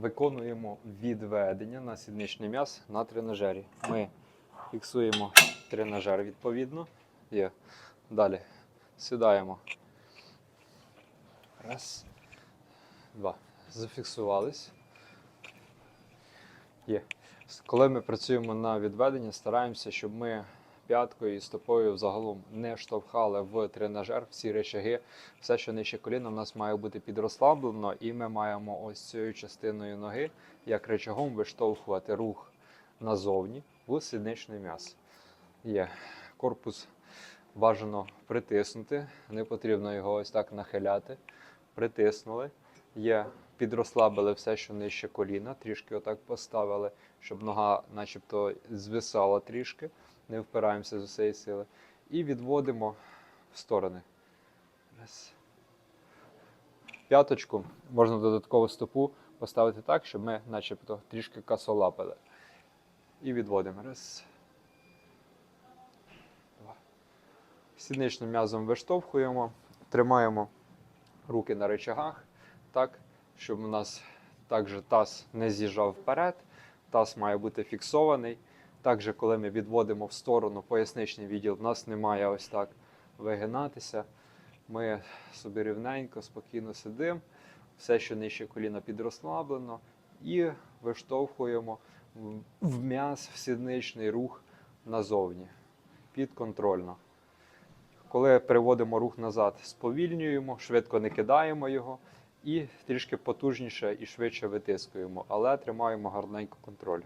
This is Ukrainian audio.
виконуємо відведення на сідничний м'яз на тренажері. Ми фіксуємо тренажер відповідно. Є. Далі сідаємо. Раз. Два. Зафіксувались. Є. Коли ми працюємо на відведення, стараємося, щоб ми п'яткою і стопою загалом не штовхали в тренажер всі речаги. Все, що нижче коліна, в нас має бути підрослаблено, і ми маємо ось цією частиною ноги, як речагом, виштовхувати рух назовні в сідничне м'ясо. Є. Корпус бажано притиснути, не потрібно його ось так нахиляти. Притиснули. Є, підрослабили все, що нижче коліна, трішки отак поставили, щоб нога начебто звисала трішки, не впираємося з усієї сили. І відводимо в сторони. Раз. П'яточку можна додатково стопу поставити так, щоб ми начебто трішки косолапили. І відводимо. Раз. Два. Сідничним м'язом виштовхуємо, тримаємо руки на речагах, так, щоб у нас також таз не з'їжджав вперед, таз має бути фіксований. Також, коли ми відводимо в сторону поясничний відділ, в нас немає ось так вигинатися. Ми собі рівненько, спокійно сидимо, все, що нижче коліна підрослаблено, і виштовхуємо в- м'яз, в сідничний рух назовні, підконтрольно. Коли переводимо рух назад, сповільнюємо, швидко не кидаємо його і трішки потужніше і швидше витискуємо, але тримаємо гарненько контроль.